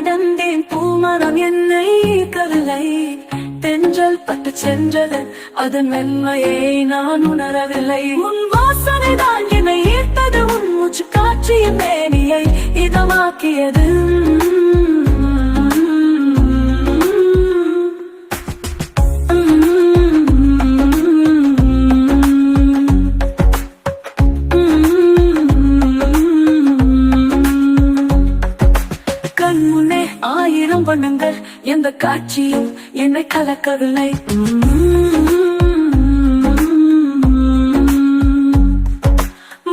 நடந்தேன் பூமரம் என்னை கருளை தென்றல் பட்டு சென்றது அதன் மென்மையை நான் உணரவில்லை. உன் வாசனை தான் என்னை ஈர்த்தது உன் மூச்சு காற்றிய மேனியை இதமாக்கியது. பண்ணுங்கள் எந்த காட்சியும் என்னை கலக்கவில்லை.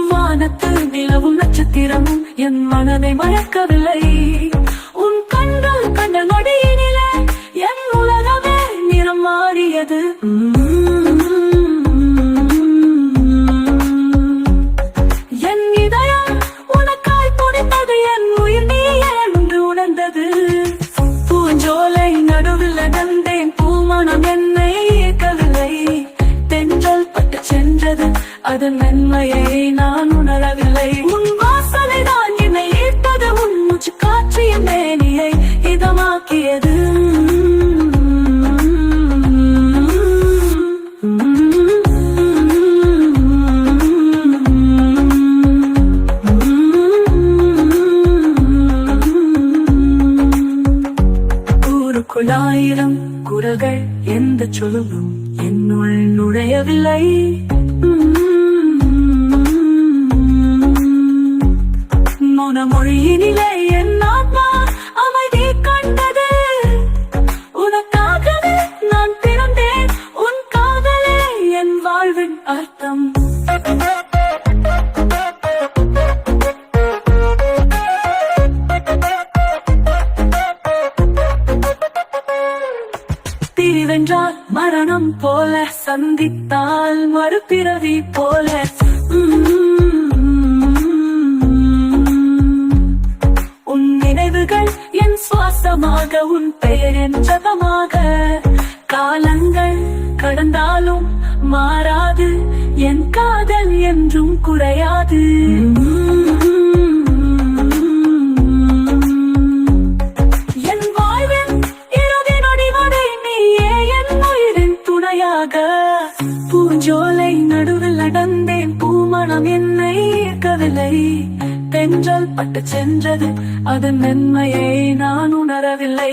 வானத்து நிலவும் நட்சத்திரமும் என் மனதை மறக்கவில்லை. உன் கண்கள் கண்ட நொடியினில என் உலகமே நிறம் மாறியது. அதன் நன்மையை நான் உணரவில்லை. உன் வாசனை தான் என்னை ஈர்த்தது. உன் மூச்சு காற்றிய மேனியை இதமாக்கியது. குழாயிரம் குரல்கள் எந்த சொல்லும் என்னுள் நுழையவில்லை. மொழியினிலே என் ஆத்மா அமைதி கண்டது. உனக்காகவே நான் பிறந்தேன். உன் காதலே என் வாழ்வின் அர்த்தம். தீவென்றால் மரணம் போல சந்தித்தால் மறுபிறவி போல. என் சுவாசமாக உன் பெயர் ஜபமாக. காலங்கள் கடந்தாலும் மாறாது என் காதல் என்றும் குறையாது. என் வாழ்வின் இறுதி நொடி நீயே என் உயிரின் துணையாக. பூஞ்சோலை நடுவில் நடந்தேன் பூமணம் என்னை ஈர்க்கவில்லை. தென்றல் பட்டு சென்றது. அதன் மென்மையை நான் உணரவில்லை.